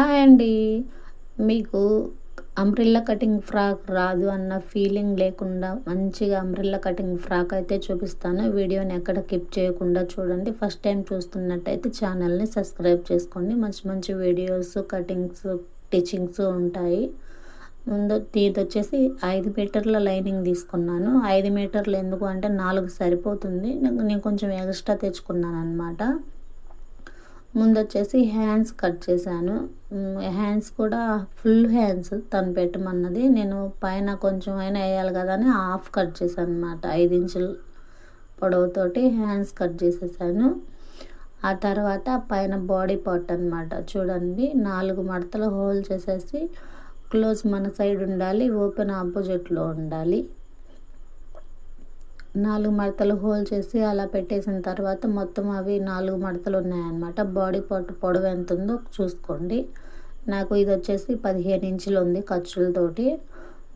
Hi అండి. మీకు umbrella cutting frock రాదు అన్న ఫీలింగ్ లేకుండా మంచిగా అంబ్రిల్లా కటింగ్ ఫ్రాక్ అయితే చూపిస్తాను. వీడియోని ఎక్కడ కిప్ చేయకుండా చూడండి. ఫస్ట్ టైం చూస్తున్నట్టయితే ఛానల్ని సబ్స్క్రైబ్ చేసుకోండి. మంచి మంచి వీడియోస్ కటింగ్స్ టీచింగ్స్ ఉంటాయి. ముందు ఇది వచ్చేసి ఐదు మీటర్ల లైనింగ్ తీసుకున్నాను. ఐదు మీటర్లు ఎందుకు అంటే నాలుగు సరిపోతుంది. నేను కొంచెం ఎక్స్ట్రా తెచ్చుకున్నాను అనమాట ముందు వచ్చేసి హ్యాండ్స్ కట్ చేశాను. హ్యాండ్స్ కూడా ఫుల్ హ్యాండ్స్ తను పెట్టమన్నది. నేను పైన కొంచెం అయినా వేయాలి కదా అని హాఫ్ కట్ చేశాను అనమాట ఐదు ఇంచులు పొడవుతోటి హ్యాండ్స్ కట్ చేసేసాను. ఆ తర్వాత పైన బాడీ పార్ట్ అనమాట చూడండి నాలుగు మడతలు హోల్ చేసేసి క్లోజ్ మన సైడ్ ఉండాలి ఓపెన్ ఆపోజిట్లో ఉండాలి. నాలుగు మడతలు హోల్ చేసి అలా పెట్టేసిన తర్వాత మొత్తం అవి నాలుగు మడతలు ఉన్నాయన్నమాట. బాడీ పార్ట్ పొడవు ఎంత ఉందో చూసుకోండి. నాకు ఇది వచ్చేసి పదిహేను ఇంచులు ఉంది ఖర్చులతోటి.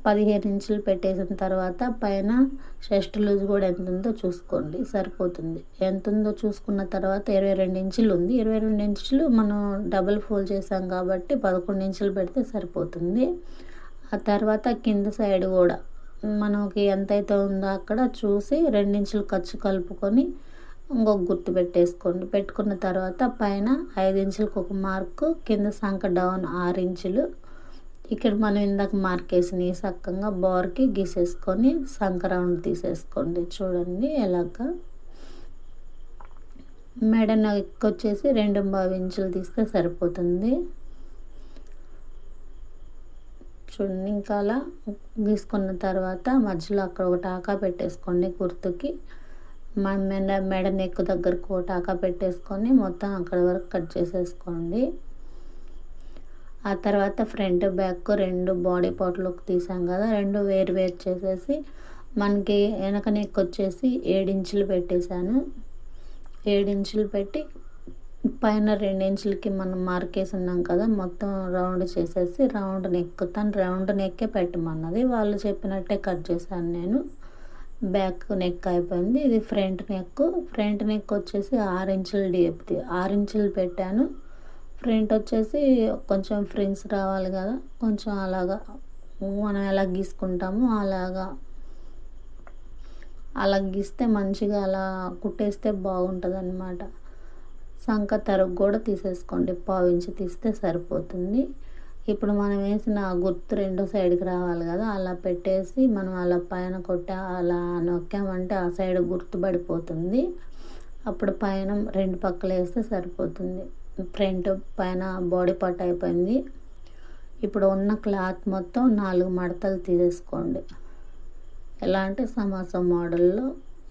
పదిహేను ఇంచులు పెట్టేసిన తర్వాత పైన షెస్ట్ లూజ్ కూడా ఎంత ఉందో చూసుకోండి. సరిపోతుంది. ఎంత ఉందో చూసుకున్న తర్వాత ఇరవై రెండు ఇంచులు ఉంది. ఇరవై రెండు ఇంచులు మనం డబుల్ ఫోల్డ్ చేసాం కాబట్టి పదకొండు ఇంచులు పెడితే సరిపోతుంది. ఆ తర్వాత కింద సైడ్ కూడా మనకి ఎంతైతే ఉందో అక్కడ చూసి రెండించులు ఖర్చు కలుపుకొని ఇంకొక గుర్తు పెట్టేసుకోండి. పెట్టుకున్న తర్వాత పైన ఐదు ఇంచులకు ఒక మార్కు కింద సంక డౌన్ ఆరు ఇంచులు ఇక్కడ మనం ఇందాక మార్క్ వేసిన చక్కగా బోర్కి గీసేసుకొని సంక రౌండ్ తీసేసుకోండి. చూడండి ఎలాగ. మెడ వచ్చేసి రెండు బావి ఇంచులు తీస్తే సరిపోతుంది. చూడండి ఇంకా అలా గీసుకున్న తర్వాత మధ్యలో అక్కడ ఒక టాకా పెట్టేసుకోండి కుర్తుకి మెడ మెడ నెక్ దగ్గరకు ఒక టాకా పెట్టేసుకొని మొత్తం అక్కడ వరకు కట్ చేసేసుకోండి. ఆ తర్వాత ఫ్రంట్ బ్యాక్ రెండు బాడీ పార్ట్లోకి తీసాం కదా రెండు వేరు వేరు చేసేసి మనకి వెనక నెక్ వచ్చేసి ఏడించులు పెట్టేశాను. ఏడించులు పెట్టి పైన రెండించులకి మనం మార్కేసి ఉన్నాం కదా మొత్తం రౌండ్ చేసేసి రౌండ్ నెక్ తను రౌండ్ నెక్కే పెట్టమన్నది. వాళ్ళు చెప్పినట్టే కట్ చేశాను నేను. బ్యాక్ నెక్ అయిపోయింది. ఇది ఫ్రంట్ నెక్. ఫ్రంట్ నెక్ వచ్చేసి ఆరు ఇంచులు డీప్ది. ఆరు ఇంచులు పెట్టాను. ఫ్రంట్ వచ్చేసి కొంచెం ఫ్రిన్స్ రావాలి కదా కొంచెం అలాగా మనం ఎలా గీసుకుంటామో అలాగా అలా గీస్తే మంచిగా అలా కుట్టేస్తే బాగుంటుంది అనమాట సంక తరుగు కూడా తీసేసుకోండి. పావించి తీస్తే సరిపోతుంది. ఇప్పుడు మనం వేసిన గుర్తు రెండో సైడ్కి రావాలి కదా అలా పెట్టేసి మనం అలా పైన కొట్టి అలా నొక్కామంటే ఆ సైడ్ గుర్తు పడిపోతుంది అప్పుడు పైన రెండు పక్కలు వేస్తే సరిపోతుంది. ఫ్రంట్ పైన బాడీ పార్ట్ అయిపోయింది. ఇప్పుడు ఉన్న క్లాత్ మొత్తం నాలుగు మడతలు తీసేసుకోండి. ఎలా అంటే సమాసం మోడల్లో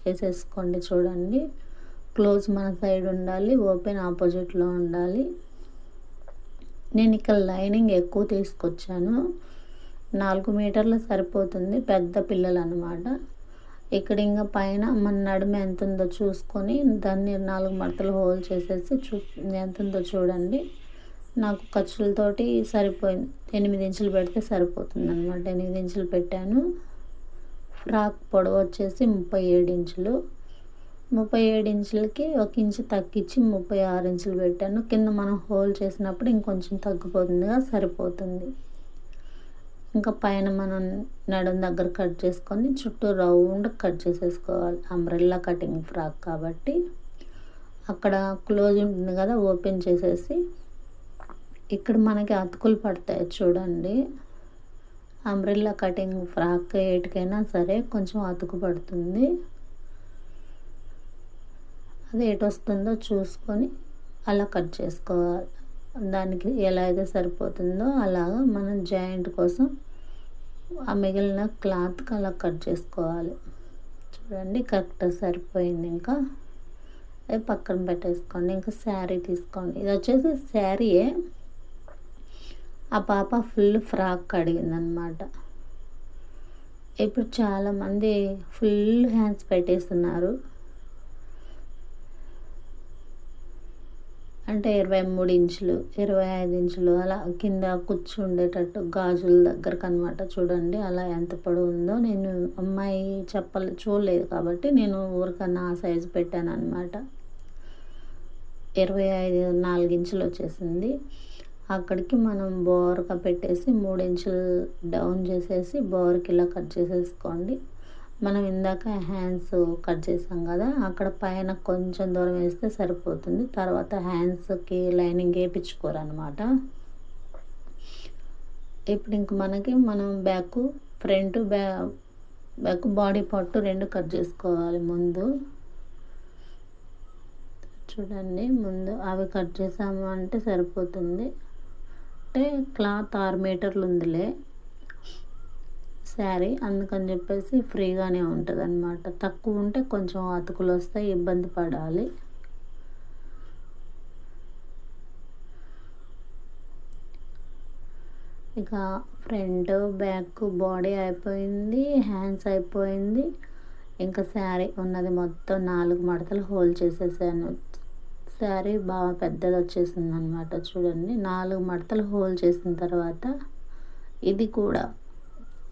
వేసేసుకోండి చూడండి. క్లోజ్ మన సైడ్ ఉండాలి ఓపెన్ ఆపోజిట్లో ఉండాలి. నేను ఇక్కడ లైనింగ్ ఎక్కువ తీసుకొచ్చాను. నాలుగు మీటర్లు సరిపోతుంది పెద్ద పిల్లలు అనమాట ఇక్కడ ఇంకా పైన మన నడుము ఎంత ఉందో చూసుకొని దాన్ని నాలుగు మడతలు హోల్ చేసేసి చూ ఎంత ఉందో చూడండి. నాకు ఖర్చులతోటి సరిపోయింది. ఎనిమిది ఇంచులు పెడితే సరిపోతుంది అనమాట ఎనిమిది ఇంచులు పెట్టాను. ఫ్రాక్ పొడవు వచ్చేసి ముప్పై ఏడు ఇంచులు. ముప్పై ఏడు ఇంచులకి ఒక ఇంచు తగ్గించి ముప్పై ఆరు ఇంచులు పెట్టాను. కింద మనం హోల్ చేసినప్పుడు ఇంకొంచెం తగ్గిపోతుందిగా సరిపోతుంది. ఇంకా పైన మనం నడుం దగ్గర కట్ చేసుకొని చుట్టూ రౌండ్ కట్ చేసేసుకోవాలి. అంబ్రెల్లా కటింగ్ ఫ్రాక్ కాబట్టి. అక్కడ క్లోజ్ ఉంటుంది కదా ఓపెన్ చేసేసి. ఇక్కడ మనకి అతుకులు పడతాయి చూడండి. అంబ్రెల్లా కటింగ్ ఫ్రాక్ ఏటికైనా సరే కొంచెం అతుకు పడుతుంది. అది ఎటు వస్తుందో చూసుకొని అలా కట్ చేసుకోవాలి. దానికి ఎలా అయితే సరిపోతుందో అలాగా మనం జాయింట్ కోసం ఆ మిగిలిన క్లాత్కి అలా కట్ చేసుకోవాలి. చూడండి కరెక్ట్ సరిపోయింది. ఇంకా అది పక్కన పెట్టేసుకోండి ఇంకా శారీ తీసుకోండి. ఇది వచ్చేసి శారీయే. ఆ పాప ఫుల్ ఫ్రాక్ అడిగిందనమాట ఇప్పుడు చాలామంది ఫుల్ హ్యాండ్స్ పెట్టేస్తున్నారు. అంటే ఇరవై మూడు ఇంచులు ఇరవై ఐదు ఇంచులు అలా కింద కూర్చుండేటట్టు గాజుల దగ్గరకు అనమాట చూడండి అలా ఎంత పొడవు ఉందో నేను అమ్మాయి చెప్పలే చూడలేదు కాబట్టి నేను ఊరికన్నా ఆ సైజు పెట్టాను అనమాట ఇరవై ఐదు నాలుగు ఇంచులు వచ్చేసింది. అక్కడికి మనం బోర్గా పెట్టేసి మూడు ఇంచులు డౌన్ చేసేసి బోర్కి ఇలా కట్ చేసేసుకోండి. మనం ఇందాక హ్యాండ్స్ కట్ చేసాం కదా అక్కడ పైన కొంచెం దూరం వేస్తే సరిపోతుంది. తర్వాత హ్యాండ్స్కి లైనింగ్ వేయించుకోరు అనమాట ఇప్పుడు ఇంక మనకి మనం బ్యాక్ ఫ్రంట్ బ్యా బ్యాక్ బాడీ పార్ట్ రెండు కట్ చేసుకోవాలి ముందు. చూడండి ముందు అవి కట్ చేసాము అంటే సరిపోతుంది. అంటే క్లాత్ ఆరు మీటర్లు ఉందిలే. శారీ అందుకని చెప్పేసి ఫ్రీగానే ఉంటుంది అనమాట తక్కువ ఉంటే కొంచెం అతుకులు వస్తాయి ఇబ్బంది పడాలి. ఇక ఫ్రంట్ బ్యాక్ బాడీ అయిపోయింది హ్యాండ్స్ అయిపోయింది. ఇంకా శారీ ఉన్నది మొత్తం నాలుగు మడతలు హోల్ చేసేసాను. శారీ బాగా పెద్దది వచ్చేసింది అనమాట చూడండి. నాలుగు మడతలు హోల్ చేసిన తర్వాత ఇది కూడా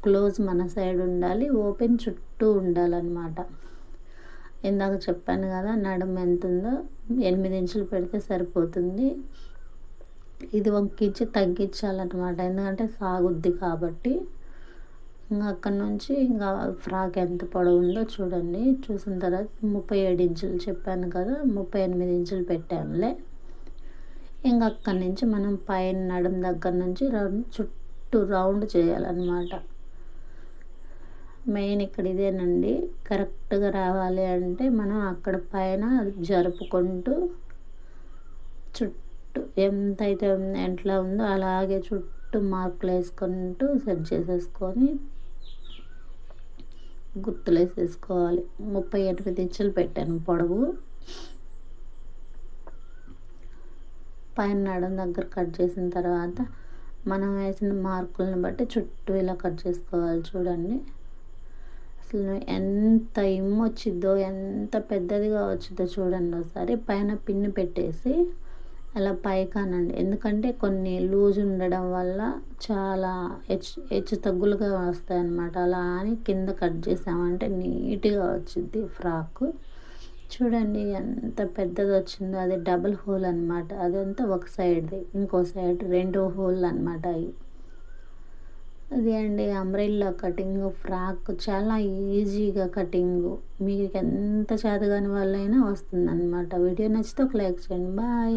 క్లోజ్ మన సైడ్ ఉండాలి ఓపెన్ చుట్టూ ఉండాలన్నమాట. ఇందాక చెప్పాను కదా నడుము ఎంత ఉందో ఎనిమిది ఇంచులు పెడితే సరిపోతుంది. ఇది వంకించి తగ్గించాలన్నమాట. ఎందుకంటే సాగుద్ది కాబట్టి. ఇంకా అక్కడ నుంచి ఇంకా ఫ్రాక్ ఎంత పొడవు ఉందో చూడండి. చూసిన తర్వాత ముప్పై ఏడు ఇంచులు చెప్పాను కదా ముప్పై ఎనిమిది ఇంచులు పెట్టానులే ఇంకా అక్కడి నుంచి మనం పైన నడుము దగ్గర నుంచి రౌండ్ చుట్టూ రౌండ్ చేయాలన్నమాట. మెయిన్ ఇక్కడ ఇదేనండి. కరెక్ట్గా రావాలి అంటే మనం అక్కడ పైన జరుపుకుంటూ చుట్టూ ఎంతైతే ఎట్లా ఉందో అలాగే చుట్టూ మార్కులు వేసుకుంటూ సెట్ చేసేసుకొని గుర్తులు వేసేసుకోవాలి. ముప్పై ఎనిమిది ఇంచులు పెట్టాను పొడవు. పైన నడుం దగ్గర కట్ చేసిన తర్వాత మనం వేసిన మార్కులను బట్టి చుట్టూ ఇలా కట్ చేసుకోవాలి చూడండి. అసలు ఎంత ఇమ్ము వచ్చిద్దో ఎంత పెద్దదిగా వచ్చిద్దో చూడండి ఒకసారి. పైన పిన్ని పెట్టేసి అలా పైకానండి. ఎందుకంటే కొన్ని లూజ్ ఉండడం వల్ల చాలా హెచ్చు హెచ్చు తగ్గులుగా వస్తాయన్నమాట. అలా అని కింద కట్ చేసామంటే నీట్గా వచ్చింది ఫ్రాక్. చూడండి ఎంత పెద్దది వచ్చిందో అది డబుల్ హోల్ అనమాట అదంతా ఒక సైడ్ది. ఇంకో సైడ్ రెండు హోల్ అనమాట అవి అది అండి అంబ్రెల్లా కటింగ్ ఫ్రాక్ చాలా ఈజీగా కటింగ్ మీకు ఎంత చేతగాని వాళ్ళైనా వస్తుంది అనమాట వీడియో నచ్చితే ఒక లైక్ చేయండి. బాయ్